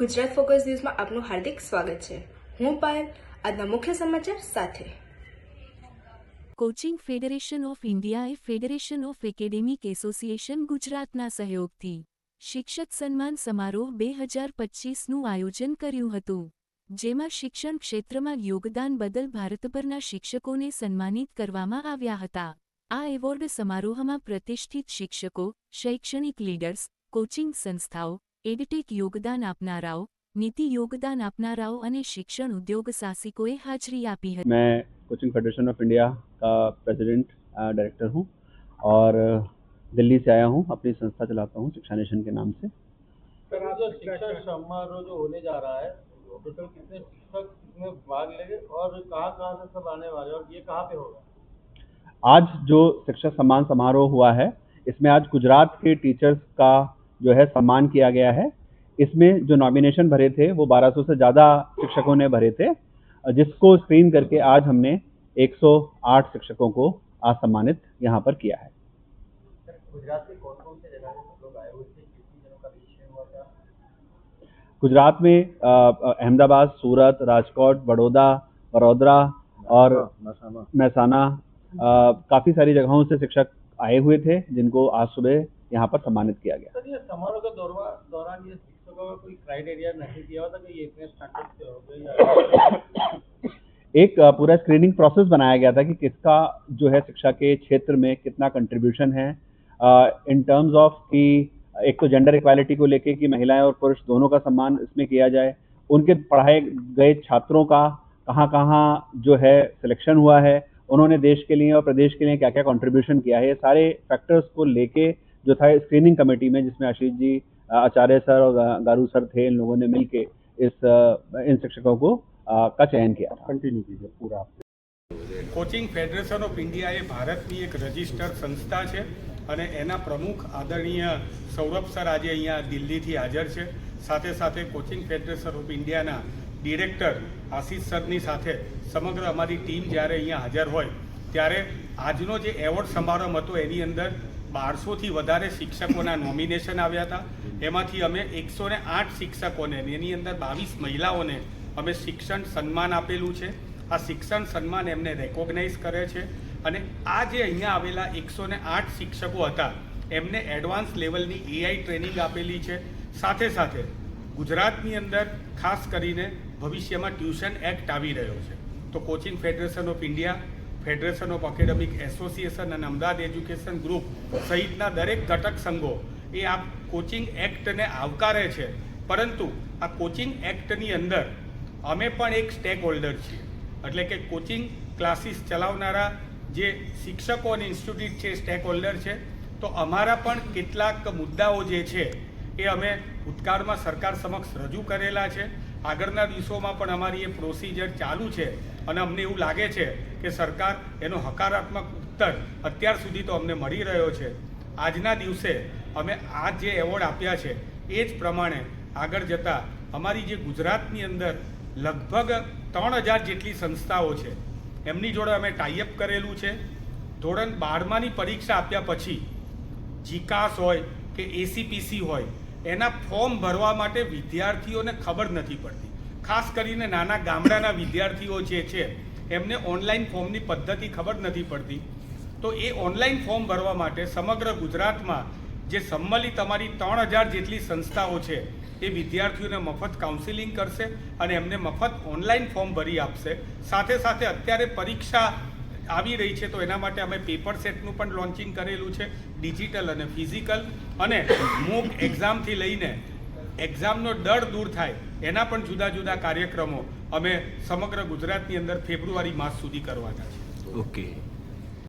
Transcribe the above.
Gujarat focus ન્યૂઝમાં આપનું હાર્દિક સ્વાગત છે. હું પાયલ, આજના મુખ્ય સમાચાર સાથે. કોચિંગ ફેડરેશન ઓફ ઇન્ડિયાએ ફેડરેશન ઓફ એકેડેમિક એસોસિએશન ગુજરાતના સહયોગથી શિક્ષક સન્માન સમારોહ બે હજાર પચીસનું આયોજન કર્યું હતું, જેમાં શિક્ષણ ક્ષેત્રમાં યોગદાન બદલ ભારતભરના શિક્ષકોને સન્માનિત કરવામાં આવ્યા હતા. આ એવોર્ડ સમારોહમાં પ્રતિષ્ઠિત શિક્ષકો, શૈક્ષણિક લીડર્સ, કોચિંગ સંસ્થાઓ એડટેક યોગદાન આપનારાઓ નીતિ યોગદાન આપનારાઓ અને શિક્ષણ ઉદ્યોગ સાહસિકોએ હાજરી આપી હતી मैं कोचिंग फेडरेशन ऑफ इंडिया का प्रेसिडेंट डायरेक्टर हूँ और अ, दिल्ली से आया हूँ अपनी संस्था चलाता हूँ शिक्षा नेशन के नाम से सर आज जो शिक्षक समारोह जो होने जा रहा है टोटल कितने शिक्षक इसमें भाग लेंगे और कहाँ कहाँ से सब आने वाले हैं और ये कहाँ पे होगा आज जो शिक्षक सम्मान समारोह हुआ है इसमें आज गुजरात के टीचर्स का जो है सम्मान किया गया है। इसमें जो नॉमिनेशन भरे थे वो 1200 से ज़्यादा शिक्षकों ने भरे थे जिसको स्क्रीन करके आज हमने 108 शिक्षकों को आज सम्मानित यहाँ पर किया है। गुजरात में अहमदाबाद सूरत राजकोट बड़ौदा वडोदरा और महसाना काफ़ी सारी जगहों से शिक्षक आए हुए थे जिनको आज सुबह यहाँ पर सम्मानित किया गया। सर ये समारोह के दौरान ये शिक्षकों का कोई क्राइटेरिया नहीं दिया कि ये इतने एक पूरा स्क्रीनिंग प्रोसेस बनाया गया था कि किसका जो है शिक्षा के क्षेत्र में कितना कंट्रीब्यूशन है। इन टर्म्स ऑफ़ कि एक तो जेंडर इक्वालिटी को लेके कि महिलाएँ और पुरुष दोनों का सम्मान इसमें किया जाए। उनके पढ़ाए गए छात्रों का कहाँ कहाँ जो है सिलेक्शन हुआ है। उन्होंने देश के लिए और प्रदेश के लिए क्या क्या कंट्रीब्यूशन किया है। ये सारे फैक्टर्स को लेके जो था स्क्रीनिंग कमेटी में जिसमें आशीष जी अ, आचार्य सर और गा- गारू सर थे इन लोगों ने मिलके इस अ, इन शिक्षकों को अ, का चयन किया था कंटिन्यू कीजिए पूरा કોચિંગ ફેડરેશન ઓફ ઇન્ડિયા એ ભારતની એક રજિસ્ટર્ડ સંસ્થા છે અને એના પ્રમુખ આદરણીય સૌરભ સર આજે અહીંયા દિલ્હીથી હાજર છે સાથે સાથે કોચિંગ ફેડરેશન ઓફ ઇન્ડિયાના ડિરેક્ટર આશીષ સરની સાથે સમગ્ર અમારી ટીમ જ્યારે અહીંયા હાજર હોય ત્યારે આજનો જે એવોર્ડ સમારંભ હતો એની અંદર બારસોથી વધારે શિક્ષકોના નોમિનેશન આવ્યા હતા. એમાંથી અમે એકસો ને આઠ શિક્ષકોને, એની અંદર બાવીસ મહિલાઓને અમે શિક્ષણ સન્માન આપેલું છે. આ શિક્ષણ સન્માન એમને રેકોગ્નાઇઝ કરે છે અને આ જે અહીંયા આવેલા એકસો ને આઠ શિક્ષકો હતા, એમને એડવાન્સ લેવલની એઆઈ ટ્રેનિંગ આપેલી છે. સાથે સાથે ગુજરાતની અંદર ખાસ કરીને ભવિષ્યમાં ટ્યુશન એક્ટ આવી રહ્યો છે. તો coaching federation of India federation of academic association અને અમદાવાદ એજ્યુકેશન ગ્રુપ સહિતના દરેક ઘટક સંઘો એ આ કોચિંગ એક્ટને આવકારે છે. પરંતુ આ કોચિંગ એક્ટની અંદર અમે પણ એક સ્ટેક હોલ્ડર છીએ. એટલે કે કોચિંગ ક્લાસીસ ચલાવનારા જે શિક્ષકો અને ઇન્સ્ટિટ્યૂટ છે સ્ટેક હોલ્ડર છે. તો અમારા પણ કેટલાક મુદ્દાઓ જે છે એ અમે ભૂતકાળમાં સરકાર સમક્ષ રજૂ કરેલા છે. આગળના દિવસોમાં પણ અમારી એ પ્રોસિજર ચાલુ છે અને અમને એવું લાગે છે કે સરકાર એનો હકારાત્મક ઉત્તર અત્યાર સુધી તો અમને મળી રહ્યો છે. આજના દિવસે અમે આ જે એવોર્ડ આપ્યા છે, એ જ પ્રમાણે આગળ જતાં અમારી જે ગુજરાતની અંદર લગભગ ત્રણ હજાર જેટલી સંસ્થાઓ છે, એમની જોડે અમે ટાઈઅપ કરેલું છે. ધોરણ બારમાની પરીક્ષા આપ્યા પછી જીકાસ હોય કે એસીપીસી હોય એના ફોર્મ ભરવા માટે વિદ્યાર્થીઓને ખબર નથી પડતી. ખાસ કરીને નાના ગામડાના વિદ્યાર્થીઓ જે છે, એમને ઓનલાઈન ફોર્મની પદ્ધતિ ખબર નથી પડતી. તો એ ઓનલાઈન ફોર્મ ભરવા માટે સમગ્ર ગુજરાતમાં જે સંમલિત અમારી ત્રણ હજાર જેટલી સંસ્થાઓ છે, એ વિદ્યાર્થીઓને મફત કાઉન્સિલિંગ કરશે અને એમને મફત ઓનલાઈન ફોર્મ ભરી આપશે. સાથે સાથે અત્યારે પરીક્ષા આવી રહી છે, તો એના માટે અમે પેપર સેટનું પણ લોન્ચિંગ કરેલું છે ડિજિટલ અને ફિઝિકલ અને મૂક એક્ઝામથી લઈને એક્ઝામનો ડર દૂર થાય, એના પણ જુદા જુદા કાર્યક્રમો અમે સમગ્ર ગુજરાતની અંદર ફેબ્રુઆરી માસ સુધી કરવાના છે ઓકે